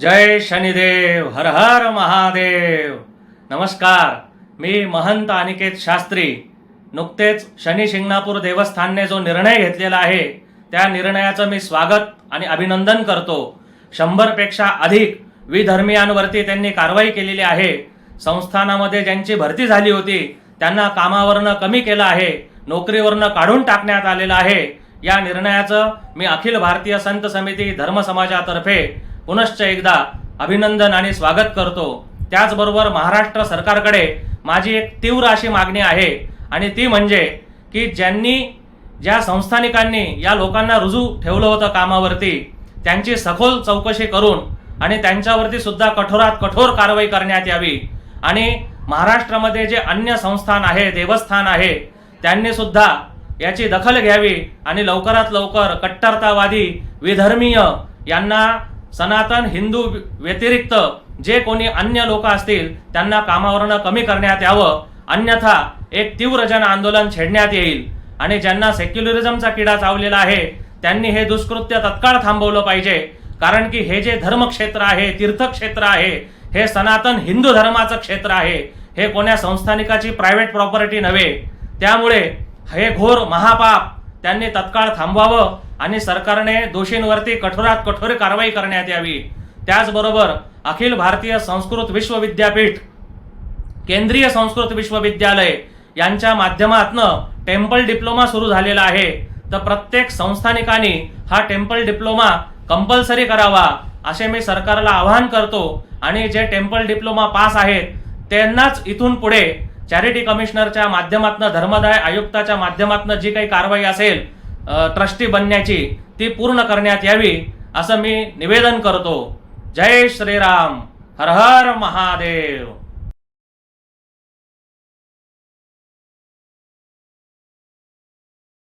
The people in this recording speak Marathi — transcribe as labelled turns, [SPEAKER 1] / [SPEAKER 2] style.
[SPEAKER 1] जय शनिदेव हर हर महादेव. नमस्कार मी महंत अनिकेत शास्त्री. नुकतेच शनी शिंगणापूर देवस्थानने जो निर्णय घेतलेला आहे त्या निर्णयाचं मी स्वागत आणि अभिनंदन करतो. शंभरपेक्षा अधिक विधर्मियांवरती त्यांनी कारवाई केलेली आहे. संस्थानामध्ये ज्यांची भरती झाली होती त्यांना कामावरनं कमी केलं आहे नोकरीवरनं काढून टाकण्यात आलेलं आहे. या निर्णयाचं मी अखिल भारतीय संत समिती धर्म समाजातर्फे पुनश्च एकदा अभिनंदन आणि स्वागत करतो. त्याचबरोबर महाराष्ट्र सरकारकडे माझी एक तीव्र अशी मागणी आहे आणि ती म्हणजे की ज्यांनी ज्या संस्थानिकांनी या लोकांना रुजू ठेवलं होतं कामावरती त्यांची सखोल चौकशी करून आणि त्यांच्यावरती सुद्धा कठोरात कठोर कारवाई करण्यात यावी. आणि महाराष्ट्रामध्ये जे अन्य संस्थान आहे देवस्थान आहे त्यांनी सुद्धा याची दखल घ्यावी आणि लवकरात लवकर कट्टरतावादी विधर्मीय यांना सनातन हिंदू व्यतिरिक्त जे कोणी अन्य लोक असतील त्यांना कामावरनं कमी करण्यात यावं. अन्यथा एक तीव्र जन आंदोलन छेडण्यात येईल. आणि ज्यांना सेक्युलरिझमचा किडा चावलेला आहे त्यांनी हे दुष्कृत्य तत्काळ थांबवलं पाहिजे. कारण की हे जे धर्मक्षेत्र आहे तीर्थक्षेत्र आहे हे सनातन हिंदू धर्माचं क्षेत्र आहे. हे कोण्या संस्थानिकाची प्रायव्हेट प्रॉपर्टी नव्हे. त्यामुळे हे घोर महापाप त्यांनी तत्काळ थांबवावं आणि सरकारने दोषींवरती कठोरात कठोर कारवाई करण्यात यावी. त्याचबरोबर अखिल भारतीय संस्कृत विश्वविद्यापीठ केंद्रीय संस्कृत विश्वविद्यालय यांच्या माध्यमातनं टेम्पल डिप्लोमा सुरू झालेला आहे. तर प्रत्येक संस्थानिकांनी हा टेम्पल डिप्लोमा कंपल्सरी करावा असे मी सरकारला आवाहन करतो. आणि जे टेम्पल डिप्लोमा पास आहेत त्यांनाच इथून पुढे चॅरिटी कमिशनरच्या माध्यमातून धर्मदाय आयुक्ताच्या माध्यमातून जी काही कारवाई असेल ट्रस्टी बनण्याची ती पूर्ण करण्यात यावी असं मी निवेदन करतो. जय श्रीराम. हर हर महादेव.